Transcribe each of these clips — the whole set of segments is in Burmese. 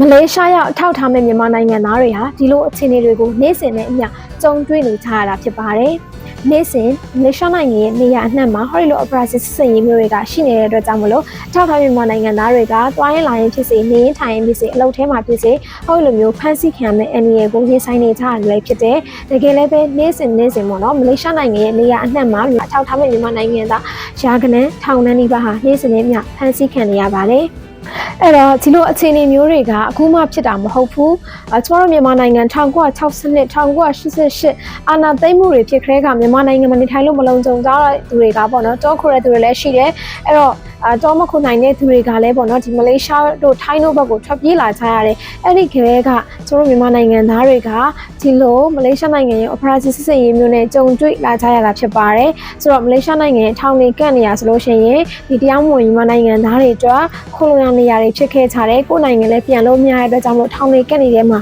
မလေးရှားရောက်အထောက်ထားမဲ့မြန်မာနိုင်ငံသားတွေဟာဒီလိုအခြေအနေတွေကိုနေ့စဉ်နဲ့အမျှကြုံတွေ့နေကြရတာဖြစ်ပါတယ်။နေ့စဉ်မလေးရှားနိုင်ငံရဲ့နေရာအနှံ့မှာဟောဒီလို operation စစ်စင်ရေးမျိုးတွေကရှိနေတဲ့အတွက်ကြောင့်မလို့အထောက်ထားမြန်မာနိုင်ငံသားတွေကတွားရင်လာရင်ဖြစ်စေနေရင်ထိုင်ရင်ဖြစ်စေအလုပ်ထဲမှာဖြစ်စေဟောဒီလိုမျိုးဖမ်းဆီးခံမဲ့အန်ရီရဲ့ကိုရင်ဆိုင်နေကြရတယ်လည်းဖြစ်တယ်။တကယ်လည်းပဲနေ့စဉ်နေ့စဉ်ပေါ့နော်မလေးရှားနိုင်ငံရဲ့နေရာအနှံ့မှာအထောက်ထားမဲ့မြန်မာနိုင်ငံသားရာခဏန်းထောင်နှန်းနီးပါးဟာနေ့စဉ်နဲ့အမျှဖမ်းဆီးခံနေရပါတယ်။ အဲ့တော့ဒီလိုအခြေအနေမျိုးတွေကအခုမှဖြစ်တာမဟုတ်ဘူးအဲကျမတို့မြန်မာနိုင်ငံ1962 1988အာဏာသိမ်းမှုတွေဖြစ်ခဲ့ကမြန်မာနိုင်ငံမှာနေထိုင်လို့မလုံခြုံကြတဲ့သူတွေကပေါ့နော်တောခိုတဲ့သူတွေလည်းရှိတယ်အဲ့တော့အာတောမခုနိုင်တဲ့သူတွေကလည်းပေါ့နော်ဒီမလေးရှားတို့ထိုင်းတို့ဘက်ကိုထွက်ပြေးလာကြရတယ်အဲ့ဒီကလေးကကျမတို့မြန်မာနိုင်ငံသားတွေကဒီလိုမလေးရှားနိုင်ငံရဲ့ operation စစ်စစ်ရေးမျိုးနဲ့ကြုံတွေ့လာကြရတာဖြစ်ပါတယ်ဆိုတော့မလေးရှားနိုင်ငံရဲ့ထောင်တွေကန့်နေရဆိုလို့ရှိရင်ဒီတရားမဝင်မြန်မာနိုင်ငံသားတွေအတွက်ခိုလုံရနေရာတွေဖြစ်ခဲ့ကြတယ်ကိုယ်နိုင်ငံလည်းပြန်လို့မရတဲ့အတွက်ကြောင့်မလို့ထောင်တွေကန့်နေတဲ့မှာ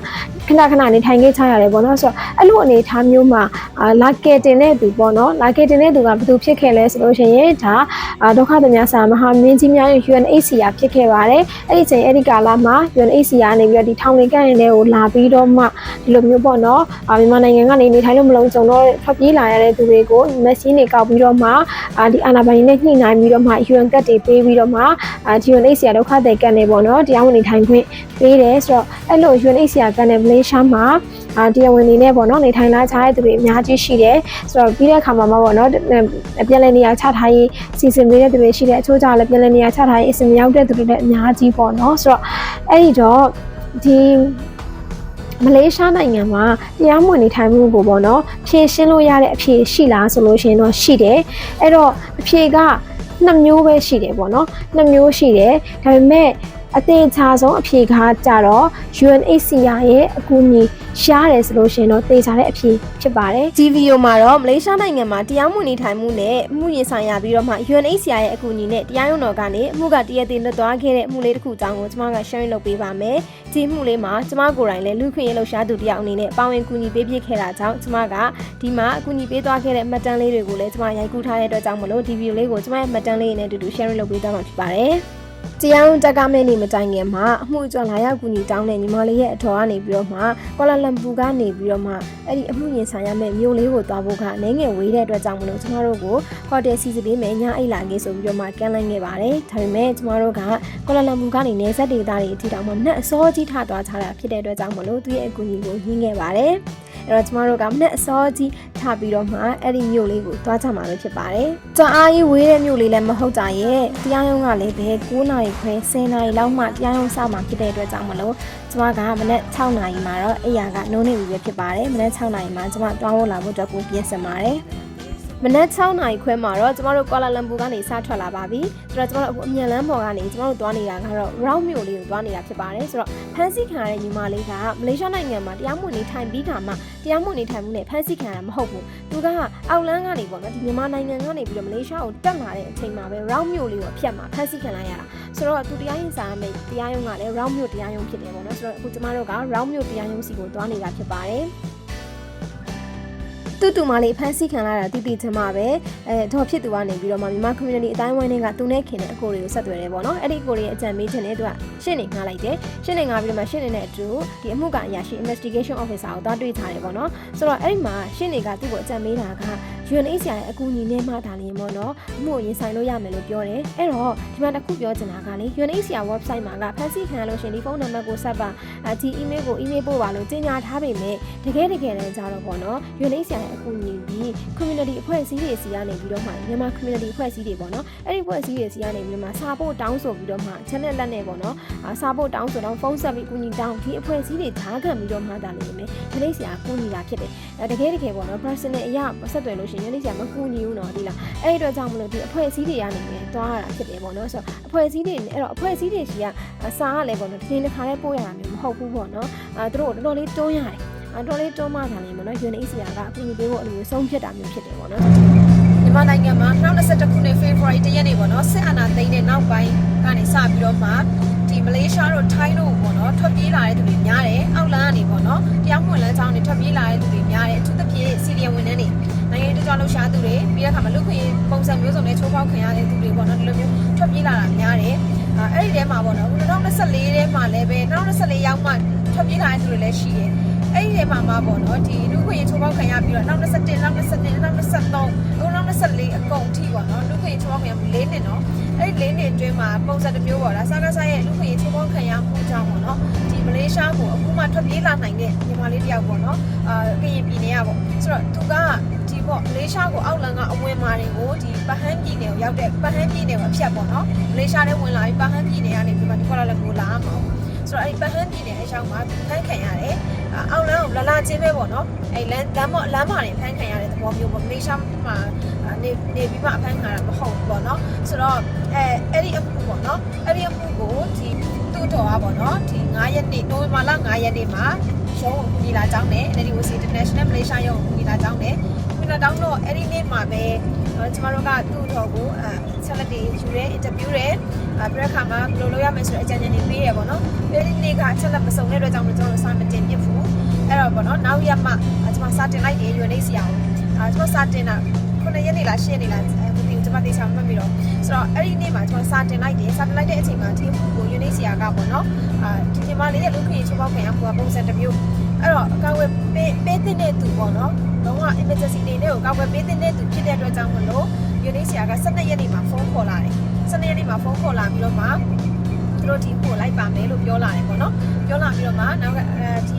ခဏခဏနေထိုင်ခဲ့ကြရတယ်ပေါ့နော်ဆိုတော့အဲ့လိုအနေအထားမျိုးမှာအာလာကယ်တင်တဲ့သူပေါ့နော်လာကယ်တင်တဲ့သူကဘယ်သူဖြစ်ခဲ့လဲဆိုလို့ရှိရင်ဒါအာဒုက္ခသည်များဆိုင်ရာမဟာမင်းကြီးများရဲ့ UNHCR ဖြစ်ခဲ့ပါတယ်အဲ့ဒီချိန်အဲ့ဒီကာလမှာ UNHCR ကနေပြီးတော့ဒီထောင်တွေကန့်နေတဲ့ကိုလာပြီးတော့မှဒီလိုမျိုးပေါ့နော်အာမြန်မာနိုင်ငံကနေနေထိုင်လို့မလုံခြုံတော့ထွက်ပြေးလာရတဲ့သူတွေကိုမက်ဆီနေကောက်ပြီးတော့မှအာဒီအာနာပိုင်နဲ့ညှိနှိုင်းပြီးတော့မှ UN ကတ်တွေပေးပြီးတော့မှအာဒီ UNHCR ဒုက္ခသည်ကန့်နေပေါ့နော်တရားဝင်နေထိုင်ခွင့်ပေးတယ်ဆိုတော့အဲ့လို UNHCR ကန့်နေမလေးရှားမှာအာတရားဝင်နေနဲ့ပေါ့နော်နေထိုင်လာကြတဲ့သူတွေအများကြီးရှိတယ်ဆိုတော့ပြီးတဲ့အခါမှာပေါ့နော်ပြန်လည်နေရာချထားရေးစီစဉ်ပေးတဲ့သူတွေရှိတယ်အချို့ကြလည်းပြန်လည်နေရာချထားရေးအစီအစဉ်ရောက်တဲ့သူတွေလည်းအများကြီးပေါ့နော်ဆိုတော့အဲ့ဒီတော့ဒီမလေးရှားနိုင်ငံမှာတရားမဝင်နေထိုင်မှုကိုပေါ့နော်ဖြည့်ရှင်းလို့ရတဲ့အဖြေရှိလားဆိုလို့ရှိရင်တော့ရှိတယ်အဲ့တော့အဖြေကနှစ်မျိုးပဲရှိတယ်ပေါ့နော်နှစ်မျိုးရှိတယ်ဒါပေမဲ့ အသေးချာဆုံးအဖြေကကြတော့ UNHCR ရဲ့အကူအညီရှားတယ်ဆိုလို့ရှိရင်တော့သေချာတဲ့အဖြေဖြစ်ပါတယ်ဒီဗီဒီယိုမှာတော့မလေးရှားနိုင်ငံမှာတရားမဝင်နေထိုင်မှုနဲ့အမှုရင်ဆိုင်ရပြီးတော့မှ UNHCR ရဲ့အကူအညီနဲ့တရားရုံးတော်ကနေအမှုကတရက်တည်းလွတ်သွားခဲ့တဲ့အမှုလေးတစ်ခုအကြောင်းကိုကျွန်မက share လုပ်ပေးပါမယ်။ဒီမှုလေးမှာကျွန်မကိုယ်တိုင်လည်းလူခွင့်ရေးလှူရှားသူတစ်ယောက်အနေနဲ့ပါဝင်ကူညီပေးဖြစ်ခဲ့တာကြောင့်ကျွန်မကဒီမှာအကူအညီပေးသွားခဲ့တဲ့မှတ်တမ်းလေးတွေကိုလည်းကျွန်မရိုက်ကူးထားတဲ့အတွက်ကြောင့်မလို့ဒီဗီဒီယိုလေးကိုကျွန်မရဲ့မှတ်တမ်းလေးနဲ့အတူတူ share လုပ်ပေးသွားမှာဖြစ်ပါတယ်။ တရားရုံးတက်ကမဲ့နေမတိုင်ခင်မှာအမှုကြောင့်လာရောက်ကူညီတောင်းတဲ့ညီမလေးရဲ့အထော်ကနေပြီးတော့မှကွာလာလမ်ပူကနေပြီးတော့မှအဲ့ဒီအမှုရင်ဆိုင်ရမယ့်မြို့လေးကိုသွားဖို့ကနည်းငယ်ဝေးတဲ့အတွက်ကြောင့်မလို့ကျမတို့ကိုဟိုတယ်စီစဉ်ပေးမယ်ညအိတ်လာခဲ့ဆိုပြီးတော့မှကမ်းလှမ်းခဲ့ပါတယ်ဒါပေမဲ့ကျမတို့ကကွာလာလမ်ပူကနေနေဆက်ဒေသတွေအထိတောင်မှနှက်အစောကြီးထသွားချတာဖြစ်တဲ့အတွက်ကြောင့်မလို့သူ့ရဲ့အကူအညီကိုညှင်းခဲ့ပါတယ် အဲ့တော့ကျမတို့ကမနဲ့အစောကြီးထပြီးတော့မှအဲ့ဒီမြို့လေးကိုသွားကြမှာပဲဖြစ်ပါတယ်။ကြွအားကြီးဝေးတဲ့မြို့လေးလည်းမဟုတ်ကြရဲ့။တရားရုံးကလည်းဘယ်9နာရီခွဲ10နာရီလောက်မှတရားရုံးစမှာဖြစ်တဲ့အတွက်ကြောင့်မလို့ကျမကမနဲ့6နာရီမှာတော့အိယာကနိုးနေပြီပဲဖြစ်ပါတယ်။မနဲ့6နာရီမှာကျမတွားဖို့လာဖို့အတွက်ကိုပြင်ဆင်ပါတယ်။ မနက်6နာရီခွဲမှာတော့ကျမတို့ကွာလာလမ်ပူကနေစထွက်လာပါပြီ။ဆိုတော့ကျမတို့အခုအမြန်လမ်းပေါ်ကနေကျမတို့သွားနေတာကတော့ round မြို့လေးကိုသွားနေတာဖြစ်ပါတယ်။ဆိုတော့ဖမ်းဆီးခံရတဲ့ညီမလေးကမလေးရှားနိုင်ငံမှာတရားမဝင်နေထိုင်ပြီးခါမှတရားမဝင်နေထိုင်မှုနဲ့ဖမ်းဆီးခံရတာမဟုတ်ဘူး။သူကအောက်လန်းကနေပေါ့နော်ဒီမြန်မာနိုင်ငံကနေပြီးတော့မလေးရှားကိုတက်လာတဲ့အချိန်မှာပဲ round မြို့လေးကိုအဖြတ်မှာဖမ်းဆီးခံလိုက်ရတာ။ဆိုတော့သူတရားရင်ဆိုင်ရမယ့်တရားရုံးကလည်း round မြို့တရားရုံးဖြစ်တယ်ပေါ့နော်။ဆိုတော့အခုကျမတို့က round မြို့တရားရုံးစီကိုသွားနေတာဖြစ်ပါတယ်။ တူတူမလေးဖမ်းဆီးခံလာတာတိတိကျမပဲအဲတော့ဖြစ်သူကနေပြီးတော့မှမြန်မာ community အတိုင်းဝိုင်းတွေကသူနဲ့ခင်တဲ့အကိုတွေကိုဆက်သွယ်တယ်ပေါ့နော်အဲ့ဒီအကိုတွေရဲ့အကြံပေးခြင်းနဲ့သူကရှင်းနေငှားလိုက်တယ်ရှင်းနေငှားပြီးတော့မှရှင်းနေတဲ့အတူဒီအမှုကအရာရှိ investigation officer ကိုသွားတွေ့ထားတယ်ပေါ့နော်ဆိုတော့အဲ့ဒီမှာရှင်းနေကသူ့ကိုအကြံပေးတာက UNHCR ရဲ့အကူအညီနဲ့မှဒါလင်းပေါ့နော်အမှုကိုရင်ဆိုင်လို့ရမယ်လို့ပြောတယ်အဲ့တော့ဒီမှာတစ်ခုပြောချင်တာကလေ UNHCR website မှာကဖန်ဆီးခံရလို့ရှင်ဒီဖုန်းနံပါတ်ကိုဆက်ပါအဲဒီ email ကို email ပို့ပါလို့ကြေညာထားပေမဲ့တကယ်တကယ်လည်းကြတော့ပေါ့နော် UNHCR ရဲ့အကူအညီပြီး community အဖွဲ့အစည်းတွေစီကနေပြီးတော့မှမြန်မာ community အဖွဲ့အစည်းတွေပေါ့နော်အဲ့ဒီအဖွဲ့အစည်းတွေစီကနေပြီးတော့မှစာပို့တောင်းဆိုပြီးတော့မှ channel လက်နဲ့ပေါ့နော်စာပို့တောင်းဆိုတော့ဖုန်းဆက်ပြီးကူညီတောင်းဒီအဖွဲ့အစည်းတွေဓာတ်ခံပြီးတော့မှဒါလေးမယ် UNHCR ကူညီတာဖြစ်တယ်အဲတကယ်တကယ်ပေါ့နော် personal အရာဆက်သွယ်လို့ရှိရင် UNHCR မကူညီဘူးနော်ဒီလားအဲ့ဒီအတွက်ကြောင့်မလို့ဒီအဖွဲ့အစည်းတွေကနေပြီးသွားရတာဖြစ်တယ်ပေါ့နော်ဆိုတော့အဖွဲ့အစည်းတွေအဲ့တော့အဖွဲ့အစည်းတွေစီကစာကလည်းပေါ့နော်ဒီနေ့တစ်ခါလေးပို့ရတာမျိုးမဟုတ်ဘူးပေါ့နော်အဲသူတို့တော်တော်လေးတွန်းရတယ်အတော်လေးတွန်းမှသာလေးပေါ့နော် UNHCR ကအကူအညီပေးဖို့အလိုမျိုးဆုံးဖြတ်တာမျိုးဖြစ်တယ်ပေါ့နော်မြန်မာနိုင်ငံမှာ2021ခုနှစ် February 1ရက်နေ့ပေါ့နော်စစ်အာဏာသိမ်းတဲ့နောက်ပိုင်းကနေစပြီးတော့မှဒီမလေးရှားတို့ထိုင်းတို့ပေါ့နော်ထွက်ပြေးလာတဲ့သူတွေများတယ်အောက်လန်းကနေပေါ့နော်တရားမဝင်လမ်းကြောင်းတွေထွက်ပြေးလာတဲ့သူတွေများတယ်အထူးသဖြင့်စီရီယံဝန်ထမ်းတွေနိုင်ငံရေး ကြောလှုပ်ရှားသူတွေပြီးတဲ့အခါမှာလူခွင့်ပုံစံမျိုးစုံနဲ့ချိုးဖောက်ခံရတဲ့သူတွေပေါ့နော်ဒီလိုမျိုးထွက်ပြေးလာတာများတယ်အာအဲ့ဒီထဲမှာပေါ့နော်2024ထဲမှာလည်းပဲ2024ရောက်မှထွက်ပြေးလာတဲ့သူတွေလည်းရှိတယ်အဲ့ဒီထဲမှာမှာပေါ့နော်ဒီလူခွင့်ချိုးပေါက်ခံရပြီးတော့2021 2022 2023 2024အကုန်ထိပေါ့နော်လူခွင့်ချိုးပေါက်ခံရမှု၄နှစ်နော်အဲ့ဒီ၄နှစ်အတွင်းမှာပုံစံတစ်မျိုးပေါ့လားစားကားစားရဲ့လူခွင့်ချိုးပေါက်ခံရမှုကြောင့်ပေါ့နော်ဒီမလေးရှားကိုအခုမှထွက်ပြေးလာနိုင်တဲ့ညီမလေးတယောက်ပေါ့နော်အာကရင်ပြည်နယ်ကပေါ့ဆိုတော့သူကဒီ ပေါ့မလေးရှားကိုအောက်လန်ကအဝင်မာတွေကိုဒီပဟန်းပြည်နယ်ကိုရောက်တဲ့ပဟန်းပြည်နယ်ကိုအဖြတ်ပေါ့နော်မလေးရှားထဲဝင်လာပြီးပဟန်းပြည်နယ်ကနေပြီးမှဒီကွာလာလမ်ကိုလာမှာဆိုတော့အဲ့ဒီပဟန်းပြည်နယ်အရောက်မှာဖမ်းခံရတယ်အောက်လန်ကိုလာလာချင်းပဲပေါ့နော်အဲ့လမ်းလမ်းမလမ်းမတွေဖမ်းခံရတဲ့သဘောမျိုးပေါ့မလေးရှားမှာနေနေပြီးမှအဖမ်းခံရတာမဟုတ်ဘူးပေါ့နော်ဆိုတော့အဲအဲ့ဒီအမှုပေါ့နော်အဲ့ဒီအမှုကိုဒီသူ့တော်ကပေါ့နော်ဒီ9ရက်နေ့နိုဝင်ဘာလ9ရက်နေ့မှာရုံးကိုညီလာကြောင်းနဲ့ NDWC International Malaysia ရုံးကိုညီလာကြောင်းနဲ့ ညီလာကြောင်းတော့အဲ့ဒီနေ့မှာပဲကျမတို့ကသူ့တော်ကိုအဲဆက်လက်တွေယူရဲ interview ရဲအဲပြခါမှာဘယ်လိုလုပ်ရမလဲဆိုတဲ့အကြံဉာဏ်တွေပေးရပေါ့နော်အဲ့ဒီနေ့ကဆက်လက်မစုံတဲ့အတွက်ကြောင့်ကျွန်တော်တို့စာမတင်ပြဘူးအဲ့တော့ပေါ့နော်နောက်ရက်မှကျွန်မစာတင်လိုက်တယ် UNHCR ကိုအဲကျွန်မစာတင်တာ9ရက်နေ့လား10ရက်နေ့လားအဲမသိဘူးကျွန်မတေချာမှတ်ပြီးတော့ဆိုတော့အဲ့ဒီနေ့မှာကျွန်တော်စာတင်လိုက်တယ်စာတင်လိုက်တဲ့အချိန်မှာဒီမှုကို UNHCR ကပေါ့နော်အာဒီဒီမှာလေးရဲ့လူခွင့်ချိုးပေါက်ခံရမှုကပုံစံတစ်မျိုး အဲ့တော့အကောင့်ဝယ်ပေးပေးတဲ့သူပေါ့နော်လုံးဝ emergency နေနဲ့ကိုကောက်ွယ်ပေးတဲ့သူဖြစ်တဲ့အတွက်ကြောင့်မလို့ UNHCR က12ရက်နေ့မှာဖုန်းခေါ်လာတယ်12ရက်နေ့မှာဖုန်းခေါ်လာပြီးတော့မှသူတို့ဒီပို့လိုက်ပါမယ်လို့ပြောလာတယ်ပေါ့နော်ပြောလာပြီးတော့မှနောက်ကအဲဒီ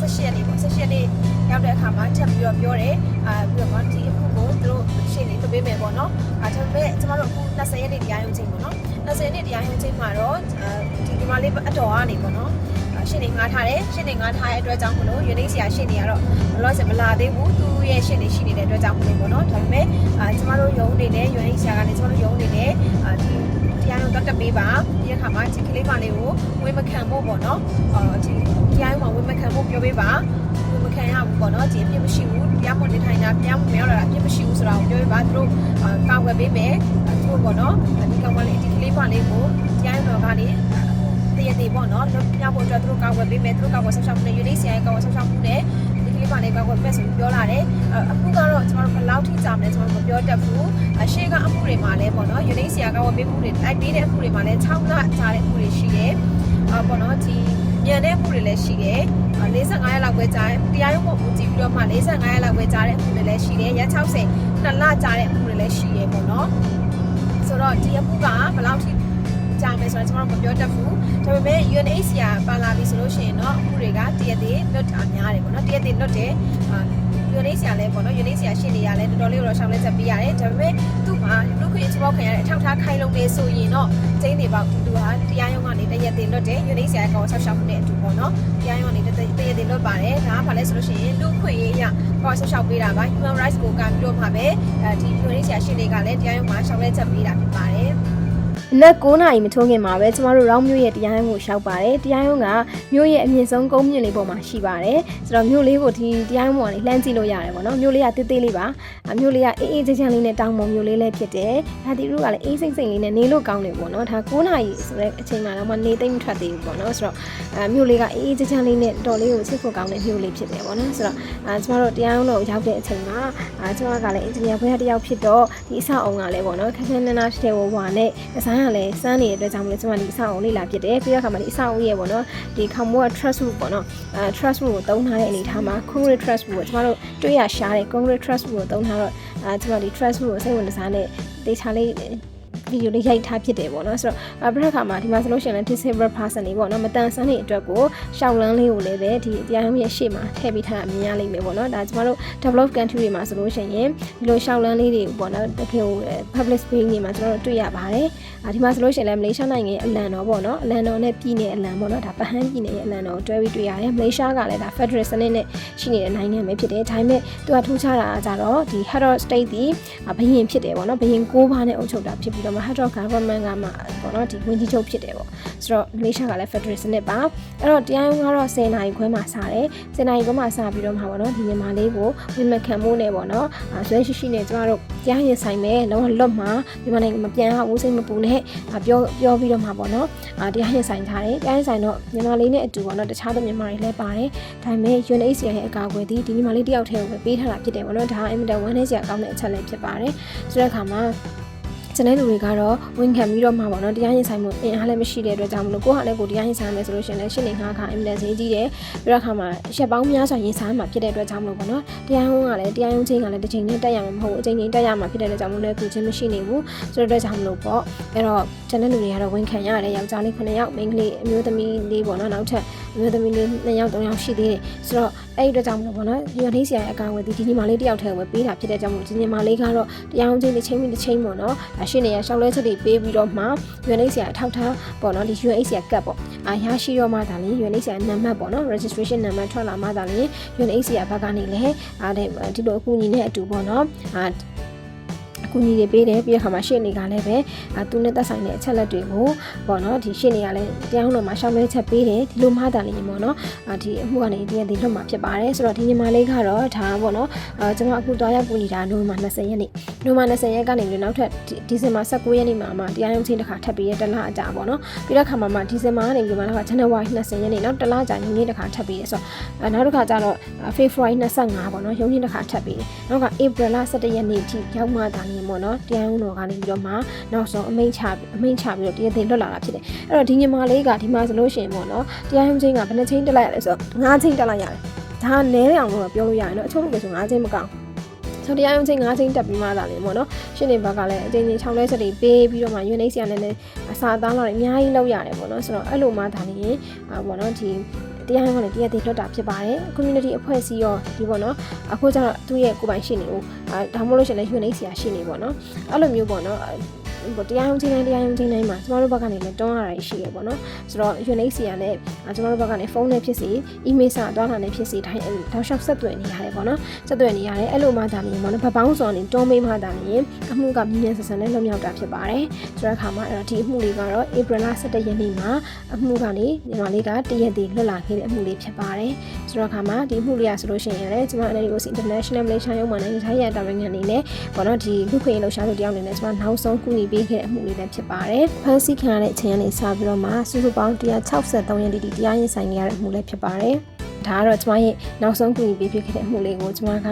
18ရက်နေ့ပေါ့18ရက်နေ့ရောက်တဲ့အခါမှာထပ်ပြီးတော့ပြောတယ်အာပြီးတော့မှဒီအခုကိုသူတို့ရှင်းနေလုပ်ပေးမယ်ပေါ့နော်အဲဒါပေမဲ့ကျမတို့အခု20ရက်နေ့တရားရုံးချိန်ပေါ့နော်20ရက်နေ့တရားရုံးချိန်မှာတော့ဒီဒီမလေးအတော်ကနေပေါ့နော် ရှင်းနေငါထားတယ်ရှင်းနေငါထားတဲ့အတွက်ကြောင့်မလို့ UNHCR ရှင်းနေရတော့ဘလို့စမလာသေးဘူးသူရဲ့ရှင်းနေရှိနေတဲ့အတွက်ကြောင့်မလို့ပေါ့နော်ဒါပေမဲ့အာကျမတို့ရုံးနေနဲ့ UNHCR ကနေကျမတို့ရုံးနေနဲ့အာဒီတရားရုံးတက်တက်ပေးပါဒီအခါမှာဒီကလေးမလေးကိုဝေမခံဖို့ပေါ့နော်အာဒီတရားရုံးမှာဝေမခံဖို့ပြောပေးပါဝေမခံရဘူးပေါ့နော်ဒီအပြစ်မရှိဘူးတရားမဝင်နေထိုင်တာတရားမဝင်ရောက်လာတာအပြစ်မရှိဘူးဆိုတာကိုပြောပေးပါသူတို့ကာကွယ်ပေးမယ်သူတို့ပေါ့နော်ဒီကောင်မလေးဒီကလေးမလေးကိုတရားရုံးတော်ကနေ တရတည်ပေါ့နော်လွတ်မြောက်ဖို့အတွက်သူတို့ကာကွယ်ပေးမယ်သူတို့ကာကွယ်ဆောက်ရှောက်မှုနဲ့ UNHCR ရဲ့ကာကွယ်ဆောက်ရှောက်မှုနဲ့ဒီကလေးမလေးကာကွယ်ပေးဆိုပြီးပြောလာတယ်အခုကတော့ကျွန်တော်တို့ဘယ်လောက်ထိကြာမလဲကျွန်တော်မပြောတတ်ဘူးအရှိကအမှုတွေမှာလည်းပေါ့နော် UNHCR ကာကွယ်ပေးမှုတွေလိုက်ပေးတဲ့အမှုတွေမှာလည်း6လကြာတဲ့အမှုတွေရှိတယ်အာပေါ့နော်ဒီညံတဲ့အမှုတွေလည်းရှိတယ်45ရက်လောက်ပဲကြာတယ်တရားရုံးပေါ်မူတည်ပြီးတော့မှ45ရက်လောက်ပဲကြာတဲ့အမှုတွေလည်းရှိတယ်ရက်60နှစ်လကြာတဲ့အမှုတွေလည်းရှိတယ်ပေါ့နော်ဆိုတော့ဒီအမှုကဘယ်လောက်ထိ ကြာမယ်ဆိုတော့ကျွန်တော်မပြောတတ်ဘူးဒါပေမဲ့ UNHCR ပါလာပြီဆိုလို့ရှိရင်တော့အခုတွေကတရက်တည်းလွတ်တာများတယ်ပေါ့နော်တရက်တည်းလွတ်တယ်အာ UNHCR လဲပေါ့နော် UNHCR ရှင်းနေရလဲတော်တော်လေးတော့ရှောင်းလဲချက်ပေးရတယ်ဒါပေမဲ့သူ့မှာလူခွင့်ချိပေါက်ခံရတဲ့အထောက်ထားခိုင်းလုံးနေဆိုရင်တော့ကျင်းနေပေါက်သူဟာတရားရုံးကနေတရက်တည်းလွတ်တယ် UNHCR ကောင်ဆောက်ရှောက်မှုနဲ့အတူပေါ့နော်တရားရုံးကနေတရက်တည်းလွတ်ပါတယ်ဒါကဘာလဲဆိုလို့ရှိရင်လူခွင့်ရေးရကောင်ဆောက်ရှောက်ပေးတာပါ Human Rights ကိုကံပြီးတော့မှပဲအဲဒီ UNHCR ရှင်းတွေကလည်းတရားရုံးမှာရှောင်းလဲချက်ပေးတာဖြစ်ပါတယ် နက်9နာရီမထိုးခင်မှာပဲကျမတို့ရောင်းမြို့ရဲ့တရားရုံးကိုရှောက်ပါတယ်တရားရုံးကမြို့ရဲ့အမြင့်ဆုံးကုန်းမြင့်လေးပေါ်မှာရှိပါတယ်ဆိုတော့မြို့လေးကိုဒီတရားရုံးပေါ်ကနေလှမ်းကြည့်လို့ရတယ်ပေါ့နော်မြို့လေးကတေးသေးလေးပါအမြို့လေးကအေးအေးချမ်းချမ်းလေးနဲ့တောင်ပေါ်မြို့လေးလည်းဖြစ်တယ်ဒါတီရုကလည်းအေးစိမ့်စိမ့်လေးနဲ့နေလို့ကောင်းတယ်ပေါ့နော်ဒါ9နာရီဆိုတဲ့အချိန်မှာတော့မနေသိမ့်မထွက်သေးဘူးပေါ့နော်ဆိုတော့အဲမြို့လေးကအေးအေးချမ်းချမ်းလေးနဲ့တော်လေးကိုချစ်ဖို့ကောင်းတဲ့မြို့လေးဖြစ်တယ်ပေါ့နော်ဆိုတော့အဲကျမတို့တရားရုံးတော့ရောက်တဲ့အချိန်မှာအဲကျမကလည်းအင်ဂျင်နီယာဘွဲတစ်ယောက်ဖြစ်တော့ဒီအဆောက်အုံကလည်းပေါ့နော်ခက်ခဲနန်းနာဖြစ်တဲ့ဝဝနဲ့ဒီဇိုင်းကလည်းစမ်းနေတဲ့အတွက်ကြောင့်မလို့ကျမဒီအဆောက်အုံလေးလာဖြစ်တယ်ပြီးတော့ခါမှဒီအဆောက်အုံရဲ့ပေါ့နော်ဒီခေါမိုးက trust root ပေါ့နော်အဲ trust root ကိုတုံးထားတဲ့အနေထားမှာ concrete trust root ကိုကျမတို့တွေ့ရရှားတဲ့ concrete trust root ကိုတုံးထားတော့အဲကျမဒီ trust root ကိုစိတ်ဝင်စားတဲ့ဒေတာလေး ဗီဒီယိုလေးရိုက်ထားဖြစ်တယ်ပေါ့နော်ဆိုတော့ပြခါမှာဒီမှာဆိုလို့ရှိရင်လည်း disabled person တွေပေါ့နော်မတန်ဆန်းတဲ့အတွက်ကိုရှောက်လန်းလေးကိုလည်းပဲဒီတရားရုံးရဲ့ရှေ့မှာထည့်ပေးထားတာမြင်ရလိမ့်မယ်ပေါ့နော်ဒါကျမတို့ develop country တွေမှာဆိုလို့ရှိရင်ဒီလိုရှောက်လန်းလေးတွေပေါ့နော်တကယ်ကို public space တွေမှာကျွန်တော်တို့တွေ့ရပါတယ်အာဒီမှာဆိုလို့ရှိရင်လည်းမလေးရှားနိုင်ငံရဲ့အလံတော်ပေါ့နော်အလံတော်နဲ့ပြည်နယ်အလံပေါ့နော်ဒါပဟန်းပြည်နယ်ရဲ့အလံတော်ကိုတွဲပြီးတွေ့ရတယ်မလေးရှားကလည်းဒါ federal စနစ်နဲ့ရှိနေတဲ့နိုင်ငံပဲဖြစ်တယ်ဒါပေမဲ့သူကထူးခြားတာကကြတော့ဒီ head of state ဒီဘရင်ဖြစ်တယ်ပေါ့နော်ဘရင်ကိုးပါးနဲ့အုပ်ချုပ်တာဖြစ်ပြီးတော့မှ head of government ကမှပေါ့နော်ဒီဝန်ကြီးချုပ်ဖြစ်တယ်ပေါ့ဆိုတော့မလေးရှားကလည်း federal စနစ်ပါအဲ့တော့တရားရုံးကတော့10နာရီခွဲမှာစတယ်10နာရီခွဲမှာစပြီးတော့မှပေါ့နော်ဒီမြန်မာလေးကိုဝန်မခံမှုနဲ့ပေါ့နော်အဲဆွဲရှိရှိနဲ့ကျမတို့တရားရင်ဆိုင်မယ်လုံးဝလွတ်မှာမြန်မာနိုင်ငံမပြန်ရဘူးစိတ်မပူနဲ့ပြောပြောပြီးတော့မှပေါ့နော်အာတရားရင်ဆိုင်ထားတယ်တရားရင်ဆိုင်တော့မြန်မာလေးနဲ့အတူပေါ့နော်တခြားသောမြန်မာတွေလည်းပါတယ်ဒါပေမဲ့ UNHCR ရဲ့အကာအကွယ်ဒီဒီမြန်မာလေးတယောက်တည်းကိုပဲပေးထားတာဖြစ်တယ်ပေါ့နော်ဒါအင်မတန်ဝမ်းနည်းစရာကောင်းတဲ့အချက်လည်းဖြစ်ပါတယ်ဆိုတဲ့အခါမှာကျကျ န်တဲ့လူတွေကတော့ဝန်ခံပြီးတော့မှပေါ့နော်တရားရင်ဆိုင်မှုအင်အားလည်းမရှိတဲ့အတွက်ကြောင့်မလို့ကိုယ့်ဟာလည်းကိုယ်တရားရင်ဆိုင်ရမယ်ဆိုလို့ရှိရင်လည်းရှင်းနေငါးခါအင်မတန်ဈေးကြီးတယ်ပြီးတော့အခါမှာရှက်ပေါင်းများစွာရင်ဆိုင်မှာဖြစ်တဲ့အတွက်ကြောင့်မလို့ပေါ့နော်တရားရုံးကလည်းတရားရုံးချင်းကလည်းတစ်ချိန်နဲ့တက်ရမှာမဟုတ်ဘူးအချိန်ချင်းတက်ရမှာဖြစ်တဲ့အတွက်ကြောင့်မလို့လည်းကုချင်းမရှိနေဘူးဆိုတော့အတွက်ကြောင့်မလို့ပေါ့အဲ့တော့ကျန်တဲ့လူတွေကတော့ဝန်ခံရတယ်ယောက်ျားလေး9ယောက်မိန်းကလေးအမျိုးသမီးလေးပေါ့နော်နောက်ထပ်အမျိုးသမီးလေး2ယောက်3ယောက်ရှိသေးတယ်ဆိုတော့အဲ့ဒီအတွက်ကြောင့်မလို့ပေါ့နော်ဒီရလေးဆရာရဲ့အကောင်ဝယ်ဒီဒီညီမလေးတယောက်တည်းဝယ်ပေးတာဖြစ်တဲ့ကြောင့်မလို့ဒီညီမလေးကတော့တရားရုံးချင်းတစ်ချိန်ပြီးတစ်ချိန်ပေါ့နော်ဒါရှင်းနေရရှောက်လဲချက်တွေပေးပြီးတော့မှ UNHCR အထောက်ထားပေါ့နော်ဒီ UNHCR ကတ်ပေါ့အာရရှိတော့မှဒါလေ UNHCR နံပါတ်ပေါ့နော် registration နံပါတ်ထွက်လာမှဒါလေ UNHCR ဘက်ကနေလည်းအားတဲ့ဒီလိုအကူအညီနဲ့အတူပေါ့နော်အာအ ကူအညီတွေပေးတယ်ပြီးတဲ့အခါမှာရှေ့နေကလည်းပဲအာသူနဲ့သက်ဆိုင်တဲ့အချက်လက်တွေကိုပေါ့နော်ဒီရှေ့နေကလည်းတရားရုံးတော်မှာရှောက်လဲချက်ပေးတယ်ဒီလိုမှသာလေပေါ့နော်အာဒီအမှုကနေဒီရက်ဒီလွတ်မှာဖြစ်ပါတယ်ဆိုတော့ဒီညီမလေးကတော့ဒါပေါ့နော်အာကျွန်တော်အခုတွားရောက်ကူနေတာနိုဝင်ဘာ20ရက်နေ့နိုဝင်ဘာ20ရက်ကနေပြီးနောက်ထပ်ဒီဇင်ဘာ19ရက်နေ့မှာမှတရားရုံးချင်းတစ်ခါထပ်ပြီးတလားအကြာပေါ့နော်ပြီးတော့ခါမှာမှဒီဇင်ဘာကနေပြီးမှနောက်ကဇန်နဝါရီ20ရက်နေ့နောက်တလားကြာညနေတစ်ခါထပ်ပြီးရဆိုတော့နောက်တစ်ခါကျတော့ February 25ပေါ့နော်ရုံးချင်းတစ်ခါထပ်ပြီးတယ်နောက်က April 17ရက်နေ့ထိရောက်မှသာနေပေါ့နော်တရားရုံးတော်ကနေပြီးတော့မှနောက်ဆုံးအမိန့်ချအမိန့်ချပြီးတော့တရားသိလွတ်လာတာဖြစ်တယ်အဲ့တော့ဒီညီမလေးကဒီမှာဆိုလို့ရှိရင်ပေါ့နော်တရားရုံးချင်းကဘယ်နှချင်းတက်လိုက်ရလဲဆိုတော့9ချင်းတက်လိုက်ရတယ်ဒါနဲတဲ့အောင်လို့ပြောလို့ရတယ်နော်အချို့လူတွေဆို9ချင်းမကောင်းဆိုတရားရုံးချင်း9ချင်းတက်ပြီးမှသာလေပေါ့နော်ရှင်းနေဘက်ကလည်းအချင်းချင်း6လဲချက်တွေပေးပြီးတော့မှ UNHCR နဲ့လည်းအစာသားလာတွေအများကြီးလောက်ရတယ်ပေါ့နော်ဆိုတော့အဲ့လိုမှဒါလေအာပေါ့နော်ဒီ တရားရုံးကလည်းတရားသိလွတ်တာဖြစ်ပါတယ် community အဖွဲ့အစည်းရောဒီပေါ့နော်အခုကျတော့သူ့ရဲ့ကိုယ်ပိုင်ရှိနေဦးအာဒါမှမဟုတ်လို့ရှိရင်လည်း UNHCR ရှိနေပေါ့နော်အဲ့လိုမျိုးပေါ့နော်ဟို တရားရုံးချင်းတိုင်းတရားရုံးချင်းတိုင်းမှာကျမတို့ဘက်ကနေလည်းတွန်းရတာရှိရပေါ့နော်ဆိုတော့ UNHCR နဲ့ကျမတို့ဘက်ကနေဖုန်းနဲ့ဖြစ်စီ email စာတွားလာနဲ့ဖြစ်စီတိုင်းတောက်လျှောက်ဆက်သွယ်နေရတယ်ပေါ့နော်ဆက်သွယ်နေရတယ်အဲ့လိုမှဒါမျိုးပေါ့နော်ဗပောင်းစော်နေတွန်းမိမှဒါမျိုးအမှုကမြင်းမြန်ဆန်ဆန်နဲ့လွတ်မြောက်တာဖြစ်ပါတယ်ဆိုတဲ့အခါမှာအဲ့တော့ဒီအမှုလေးကတော့ April 17ရက်နေ့မှာအမှုကနေညီမလေးကတရက်တည်းလွတ်လာခဲ့တဲ့အမှုလေးဖြစ်ပါတယ်ဆိုတော့အခါမှာဒီအမှုလေးရဆိုလို့ရှိရင်လည်းကျမ NLOC International Malaysia ရုံးမှာနိုင်ငံခြားရေးတာဝန်ခံအနေနဲ့ပေါ့နော်ဒီလူခွင့်ရေးလှုပ်ရှားသူတယောက်အနေနဲ့ကျမနောက်ဆုံးကူညီပေးခဲ့တဲ့အမှုလေးလည်းဖြစ်ပါတယ်ဖန်ဆီးခံရတဲ့အချိန်ကနေစပြီးတော့မှစုစုပေါင်း163ရက်တိတိတရားရင်ဆိုင်နေရတဲ့အမှုလေးဖြစ်ပါတယ် ဒါကတော့ကျမရဲ့နောက်ဆုံးကူညီပေးဖြစ်ခဲ့တဲ့အမှုလေးကိုကျမက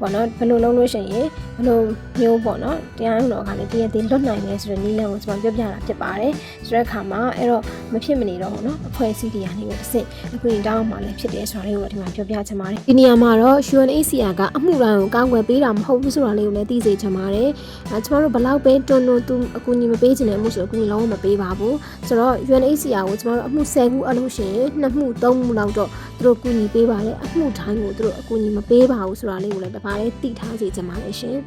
ပေါ့နော်ဘယ်လိုလုပ်လို့ရှိရင်ဘယ်လိုမျိုးပေါ့နော်တရားရုံးတော်ကလည်းတရက်တည်းလွတ်နိုင်လဲဆိုတဲ့နည်းလမ်းကိုကျမပြောပြတာဖြစ်ပါတယ်ဆိုတဲ့အခါမှာအဲ့တော့မဖြစ်မနေတော့ပေါ့နော်အဖွဲ့အစည်းတွေကနေပြီးတစ်ဆင့်အကူအညီတောင်းမှလည်းဖြစ်တယ်ဆိုတာလေးကိုတော့ဒီမှာပြောပြချင်ပါတယ်ဒီနေရာမှာတော့ UNHCR ကအမှုတိုင်းကိုကောင်းွယ်ပေးတာမဟုတ်ဘူးဆိုတာလေးကိုလည်းသိစေချင်ပါတယ်အဲကျမတို့ဘလောက်ပဲတွန်းတွန်းသူအကူအညီမပေးချင်တဲ့မှုဆိုအကူအညီလုံးဝမပေးပါဘူးဆိုတော့ UNHCR ကိုကျမတို့အမှု10ခုအလို့ရှိရင်2မှု3မှုလောက်တော့သူတို့ကူညီပေးပါတယ်အမှုတိုင်းကိုသူတို့အကူအညီမပေးပါဘူးဆိုတာလေးကိုလည်းတပါးလေးသိထားစေချင်ပါတယ်ရှင်